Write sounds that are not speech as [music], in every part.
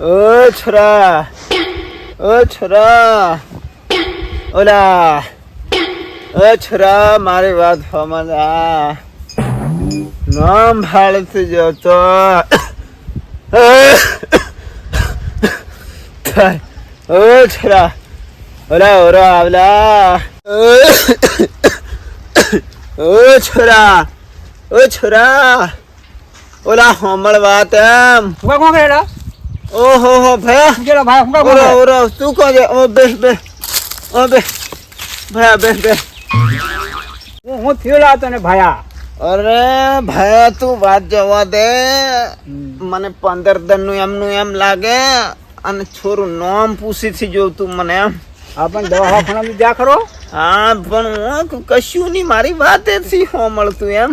ઓ છોરા ઓ છોરા, ઓલા, ઓ છોરા, મારી વાત સમજા નામ ભાળથી જોતો. ઓ છોરા, ઓલા, ઓરા આવલા. ઓ છોરા ઓ છોરા, ઓલા હોમળ વાત એમ. હુંકા કોણ કરેલા ઓહો હો ભયા. જરા ભાઈ હુંકા કોણ ઓરો કરે? ઓરો તું કહો જે ઓ બે બે ઓ બે ભયા બે બે હું હું થયેલા હતો ને ભાયા. અરે ભયા તું વાત જવા દે. મને પંદર દનનું એમનું એમ લાગે અને છોરું નામ પૂછી થી જોતું મને એમ. હા પણ દવાખાના લીધા ખરો. હા પણ હું કશું નહીં મારી વાત એથી હો મળતું એમ.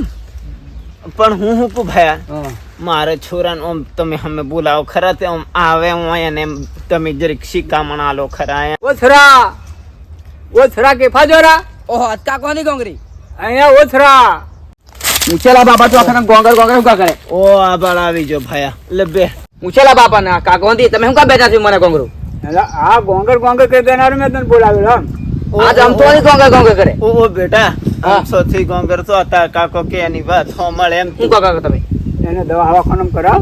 પણ હું હું કુ ભયા મારે છોરાને ઓમ તમે અમે બોલાવો ખરા તે ઓમ આવે હું એને તમે જરીક શિકામણ આલો ખરા ઓથરા ઓછરા કે ફાજોરા? ઓહો અટકા કોની ગોંગરી? અહીંયા ઓથરા ઉછેલા બાપા તો આખા ગોંગર ગોંગર શું કરે? ઓ આભાર આવી જો ભયા લે બે. ઉછેલા બાપા ના કાકોંધી તમે શું કા બેઠા છો મને ગોંગરું? આ ગોંગર ગોંગર કરી દેનારું મેં તને ઓ, આમ તો નહીં ગોંગર ગોંગર કરે. ઓ ઓ બેટા. હા. આમસો થી ગોંગર તો હતા કાકો કે એની વાત હો મળે એમ. શું કાકા તમે? એને દવા દવાખાનામાં કરાવ.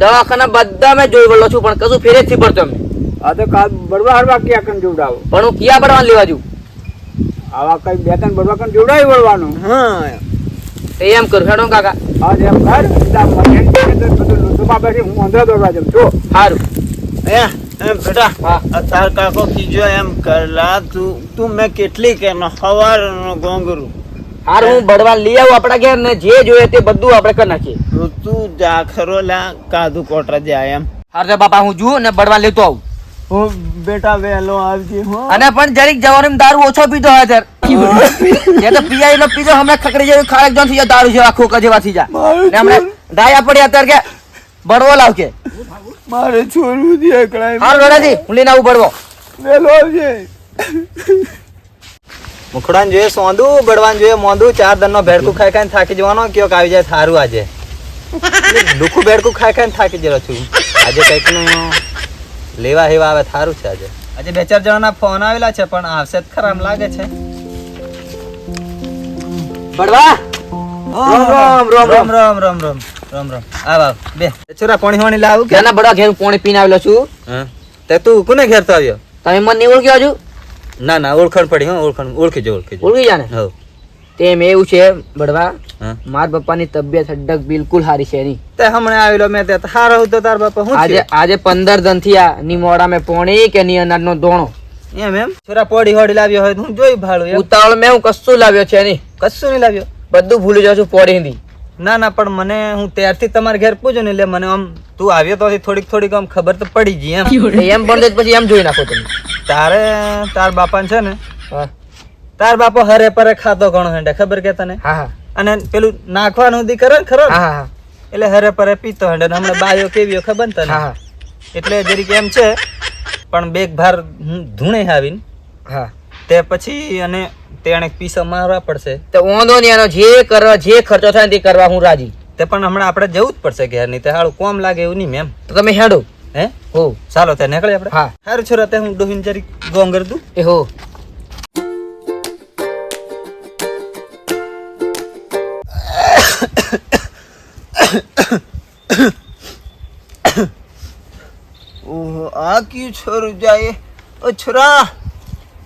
દવાખાના બધા મેં જોઈ વળો છું પણ કશું ફેરે થી પડતો અમને આ તો કાલ બળવા હરવા ક્યાં કન જોડાવો પણ હું ક્યાં પડવાનું લેવા જઉં? આવા કઈ બે ત્રણ બળવા કન જોડાવી વળવાનું. હા. એમ કરું હેડો કાકા. આજ એમ કર. સીધા મને બધું લુસુમાં બેસી હું અંધા દોડવા જાઉં. છું સારું એમ બેટા હા. કાકો કીજો એમ કરલા તું તું મેં કેટલી કે હવાર ગોંગરું. સારું હું બળવા લઈ આવું આપણા ઘેર ને જે જોઈએ તે બધું આપણે કરી નાખીએ. તું જા લા કાદુ કોટરા જાય એમ. હારે બાપા હું જુઓ ને બળવા લેતો આવું. હું બેટા વહેલો આવજે હો. અને પણ જરીક જવાનું દારૂ ઓછો પીતો હોય ત્યારે. [laughs] એ તો પીઆઈ નો પીધો હમણાં ખકડી જેવી ખારક જોન થઈ જાય દારૂ જેવા ખોકા જેવા થઈ જાય. ને હમણાં ડાયા પડ્યા અત્યારે કે બળવો લાવ કે. મારે છોડવું દે એકલાય હાલ રોડાજી હું લઈને આવું બળવો. વહેલો આવજે. મુખડાન જોઈએ સોંદું બળવાન જોઈએ મોંદું ચાર દનનો ભેડકું ખાઈ ખાઈને થાકી જવાનો કયોક આવી જાય થારું આજે. દુખું ભેડકું ખાઈ ખાઈને થાકી જરો છું. આજે કંઈકનું લેવા હેવા આવે થારું છે આજે. આજે બે ચાર જણાના ફોન આવેલા છે પણ આવશે જ ખરા એમ લાગે છે. બળવા! રામ રામ રામ રામ રામ રામ. રામ રામ. આ બાપ બે. છોરા પાણી વાણી લાવું કે? ના બડા ઘેર પાણી પીને આવેલો છું. હા. તે તું કોને ઘેર તો આવ્યો? તમે મને નહીં ઓળખ્યો હજુ? ના ના ઓળખણ પડી હા ઓળખણ ઓળખી જો ઓળખી ઓળખી જાને? ને હવ. તેમ એવું છે બળવા. હા. મારા પપ્પાની તબિયત હડક બિલકુલ સારી છે નહીં. તે હમણાં આવેલો મેં તે હારો હતો તાર બાપા હું આજે આજે પંદર દનથી આ ની મોડા મેં પોણી કે ની અનાજનો ધોણો એમ એમ? છોરા પોડી હોડી લાવ્યો હોય હું જોઈ ભાડું ઉતાવળ મેં હું કશું લાવ્યો છે નહીં. કશું નહીં લાવ્યો? બધું ભૂલી જાઉં છું પોડી હિન્દી ના ના પણ મને હું ત્યારથી તમારા ઘેર પૂછું ને એટલે મને આમ તું આવ્યો તો થોડીક થોડીક આમ ખબર તો પડી ગઈ એમ. એમ પણ પછી એમ જોઈ નાખો તમે. તારે તાર બાપા છે ને તાર બાપો હરે પરે ખાતો ઘણો હેંડે ખબર કે તને? હા હા. અને પેલું નાખવાનું દી કરે ને ખરો હા હા એટલે હરે પરે પીતો હેંડે હમણાં બાયો કેવીઓ ખબર ને તને? હા હા. એટલે જરીક એમ છે પણ બેગ ભાર હું ધૂણે આવીને હા. તે પછી અને તેણે પીસા મારવા પડશે. તો ઓંધો નહીં એનો જે કરવા જે ખર્ચો થાય તે કરવા હું રાજી. તે પણ હમણાં આપણે જવું જ પડશે ઘેર નહીં તે હાળું કોમ લાગે એવું નહીં મેમ. તો તમે હેડો. હે? હો. ચાલો તે નીકળે આપણે. હા. હારું છોરા તે હું ડોહીન જરી ગોમ કરી દઉં. એ હો. આ ક્યું છોરું જાય ઓ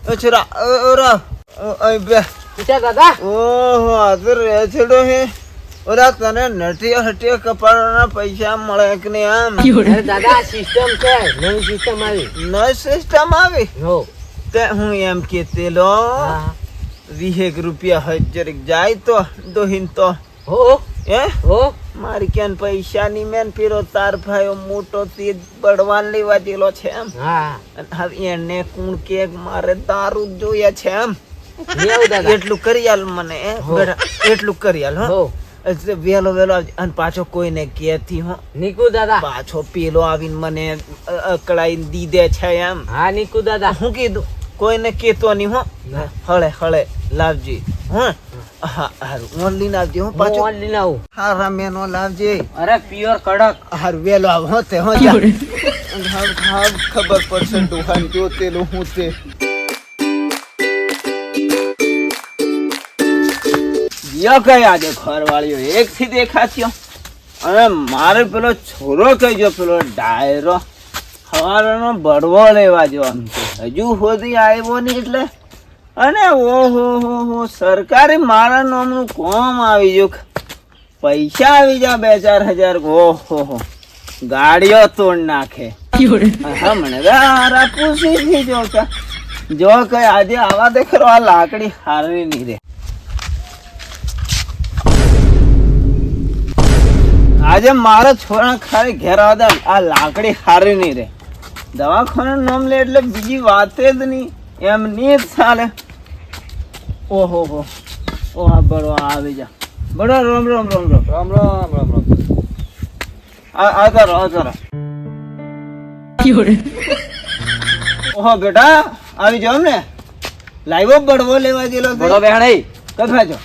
છોરા ઓ છોરા ઓ ઓરા ઓ બે દાદા ઓહો આદર તો છેડો હે. ઓરા તને નટિયો હટિયો કપાળાના પૈસા મળે કે નહીં આમ? અરે દાદા સિસ્ટમ છે. નવી સિસ્ટમ આવી. ન સિસ્ટમ આવી? હો. તે હું એમ કે તેલો વીહેક રૂપિયા હોય જાય તો દોહીન તો. હો. હે? હો. મારી ક્યાં પૈસા ની મેન પીરો તાર ભાઈઓ મોટો તીજ બળવાન લેવા જેલો છે એમ. હા. હવે એને કુણ કે મારે દારૂ જોઈએ છે એમ. એટલું કરી આલ મને એટલું કરી આલ હો. વેલો વેલો. અને પાછો કોઈને કેતી હો. નીકુ દાદા. પાછો પેલો આવીને મને અકળાઈને દીધે છે એમ. હા નીકુ દાદા. હું કીધું કોઈને કેતો નહીં હો. હળે હળે લાવજી હા. હા હારું. હું હું પાછો. હું લઈને હા હારા મેનો લાવજે. અરે પ્યોર કડક. હારું વેલો આવ હો તે હો જા. [laughs] હા હા ખબર પડશે ડોહાન જો તેલું હું તે. યો કઈ આજે ઘરવાળીઓ એક થી દેખાત્યો અને મારે પેલો છોરો કઈ જો પેલો ડાયરો. હવારનો બળવો લેવા જો હજુ સુધી આવ્યો નહીં એટલે અને ઓહો હો હો સરકારી મારા નામનું કોમ આવી ગયું. પૈસા આવી જા બે ચાર હજાર. ઓહો હો ગાડીઓ તોડ નાખે. હમણે પૂછી જો જો કઈ આજે આવા દેખરો આ લાકડી હારી નહીં રે આજે મારો છોરા ખાલી ઘેર આવતા આ લાકડી હારી નહીં રે દવાખાનું નામ લે એટલે બીજી વાતે જ નહીં. એમ નહીં જ ચાલે. ઓહો હો ઓહા બરો આવી જા. બરો રામ રામ રામ રામ. રામ રામ રામ રામ. આ કરો આ કરો ઓહો બેટા આવી જાવ ને. લાવ્યો બળવો લેવા ગયેલો તે. બડો બેહણ એ કઈ છો?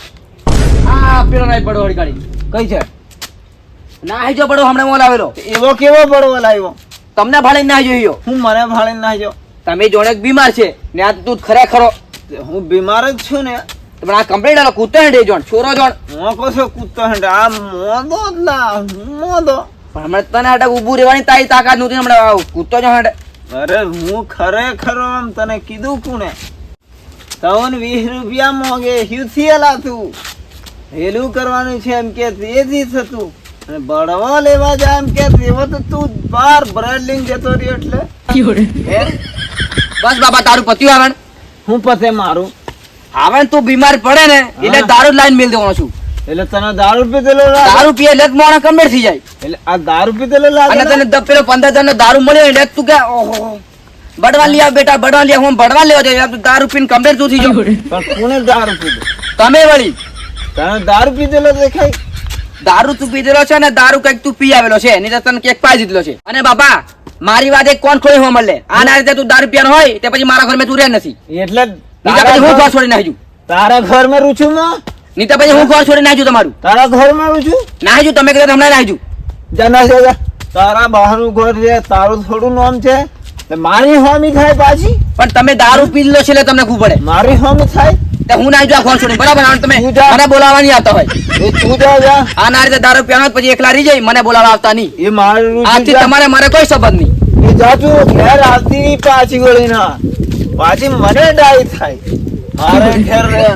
આ પેલો નહીં બડો વાળી ગાડી કઈ છે? ના આવી જો બડો હમણાં મોલ આવેલો. એવો કેવો બળવો લાવ્યો? તમને ભાળીને ના જોયો. હું મને ભાળીને ના જો તમે જોડે બીમાર છે. ને આ તું ખરેખરો હું બીમાર જ છું ને. પણ આ કમ્પ્લેટ આલો કૂતો હેડે જોણ છોરો જોણ. હું કહો કૂતો હેંડે? આ મોદો ના મોદો પણ હમણાં તને આટલા ઊભું રહેવાની તારી તાકાત નહોતી હમણાં આવ કૂતો જો હેડે. અરે હું ખરેખર આમ તને કીધું કોને? તવન વીસ રૂપિયા મોગે હ્યુથી તું. હેલું કરવાનું છે એમ કે તેજી થતું અને બળવા લેવા જાય એમ કે તેવો તો તું બાર બ્રેડ લઈને જતો રહ્યો એટલે. બસ બાબા તારું પત્યું આવે ને. હું પતે મારું? હવે તું બીમાર પડે ને એટલે દારૂ લાઈન મેલ દેવાનો છું. એટલે તને દારૂ પી પીધેલો દારૂ પીએ એટલે મોણા કમ્પ્લીટ થઈ જાય. એટલે આ દારૂ પીધેલો લાગે અને તને પેલો પંદર હજાર દારૂ મળ્યો એટલે તું કે ઓહો બડવા લ્યા બેટા બડવા લ્યા હું બડવા લેવા જાય દારૂ પીને કમ્પ્લીટ તું થઈ જાઉં. પણ કોને દારૂ પીધો? તમે વળી. તને દારૂ પી પીધેલો દેખાય? દારૂ તું પીધેલો છે ને દારૂ કંઈક તું પી આવેલો છે. નહીં તને કેક પાઈ દીધેલો છે. અને બાપા મારી વાત એક કોણ ખોઈ હો મળે આ ના રીતે તું દારૂ પીવાનો હોય તે પછી મારા ઘરમાં તું રહે નથી. એટલે બીજા પછી હું ઘર છોડી નાખી તારા ઘરમાં રૂચું માં નહીં તો પછી હું ઘર છોડી નાખી તમારું. તારા ઘરમાં રૂચું નાખી તમે કદાચ હમણાં નાખી જના છે. તારા બહારનું ઘર છે તારું થોડું નામ છે. મારી હોમી થાય પાછી? પણ તમે દારૂ પી લો છે એટલે તમને ખૂબ પડે. મારી હોમી થાય? તે હું ના આ ઘર છોડી બરાબર તમે મને બોલાવવા નહીં આવતા હોય. એ તું જા જા. આ ના રીતે દારૂ પીવાનો પછી એકલા રહી જાય મને બોલાવવા આવતા નહીં. એ મારું આથી તમારે મારે કોઈ સંબંધ નહીં. એ જાજુ ઘેર આવતી પાછી વળી ના પાછી મને ડાઈ થાય. મારે ઘેર રહે